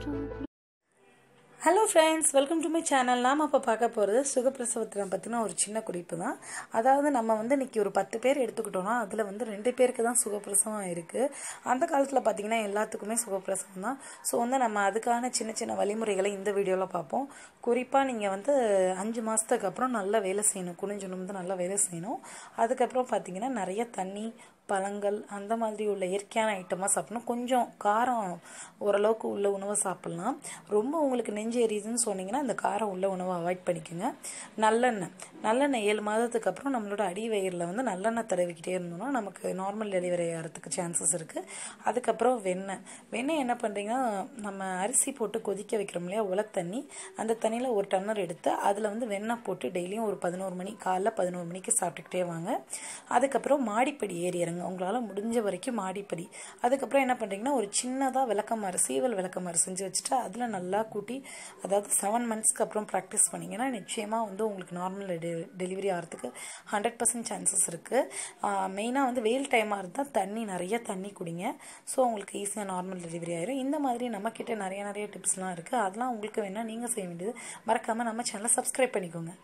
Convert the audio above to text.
中。hello friends welcome to my channel நாம் இப்போ பார்க்க போகிறது சுகப்பிரசவத்தில் பற்றின ஒரு சின்ன குறிப்பு தான் அதாவது நம்ம வந்து இன்றைக்கி ஒரு பத்து பேர் எடுத்துக்கிட்டோம்னா அதில் வந்து ரெண்டு பேருக்கு தான் சுகப்பிரசவம் இருக்குது அந்த காலத்தில் பார்த்திங்கன்னா எல்லாத்துக்குமே சுகப்பிரசவம் தான். ஸோ வந்து நம்ம அதுக்கான சின்ன சின்ன வழிமுறைகளை இந்த வீடியோவில் பார்ப்போம். குறிப்பாக நீங்கள் வந்து அஞ்சு மாதத்துக்கு அப்புறம் நல்லா வேலை செய்யணும். குனிஞ்சு வந்து நல்லா வேலை செய்யணும். அதுக்கப்புறம் பார்த்திங்கன்னா நிறைய தண்ணி பழங்கள் அந்த மாதிரி உள்ள இயற்கையான ஐட்டமாக சாப்பிடணும். கொஞ்சம் காரம் ஓரளவுக்கு உள்ள உணவை சாப்பிட்லாம். ரொம்ப உங்களுக்கு நெஞ்சு எரியுதுன்னு சொன்னீங்கன்னா அந்த காரம் உள்ள உணவை அவாய்ட் பண்ணிக்கோங்க. நல்லெண்ணெய். நல்லெண்ணெய் ஏழு மாதத்துக்கு அப்புறம் நம்மளோட அடி வயிறில் வந்து நல்லெண்ணெய் தடவிக்கிட்டே இருந்தோம்னா நமக்கு நார்மல் டெலிவரி ஆகிறதுக்கு சான்சஸ் இருக்குது அதுக்கப்புறம் வெண்ணெய். வெண்ணெய் என்ன பண்ணுறீங்கன்னா நம்ம அரிசி போட்டு கொதிக்க வைக்கிறோம் இல்லையா உலத்தண்ணி. அந்த தண்ணியில் ஒரு டன்னர் எடுத்து அதில் வந்து வெண்ணெய் போட்டு டெய்லியும் ஒரு பதினோரு மணி காலைல பதினோரு மணிக்கு சாப்பிட்டுக்கிட்டே வாங்க. அதுக்கப்புறம் மாடிப்படி ஏறி இறங்க. உங்களால் முடிஞ்ச வரைக்கும் மாடிப்படி. அதுக்கப்புறம் என்ன பண்ணுறீங்கன்னா ஒரு சின்னதாக விளக்கமாறு சீவல் விளக்கமாறு செஞ்சு வச்சுட்டு அதில் நல்லா கூட்டி அதாவது செவன் மந்த்ஸ்க்கு அப்புறம் ப்ராக்டிஸ் பண்ணிங்கன்னா நிச்சயமாக வந்து உங்களுக்கு நார்மல் டெ டெலிவரி ஆகிறதுக்கு ஹண்ட்ரட் பர்சன்ட் சான்சஸ் இருக்குது மெயினாக வந்து வெயில் டைமாக இருந்தால் தண்ணி நிறைய தண்ணி குடிங்க. ஸோ உங்களுக்கு ஈஸியாக நார்மல் டெலிவரி ஆயிரும். இந்த மாதிரி நம்மக்கிட்ட நிறைய நிறைய டிப்ஸ்லாம் இருக்குது அதெல்லாம் உங்களுக்கு வேணால் நீங்கள் செய்ய வேண்டியது. மறக்காமல் நம்ம சேனலை சப்ஸ்கிரைப் பண்ணிக்கோங்க.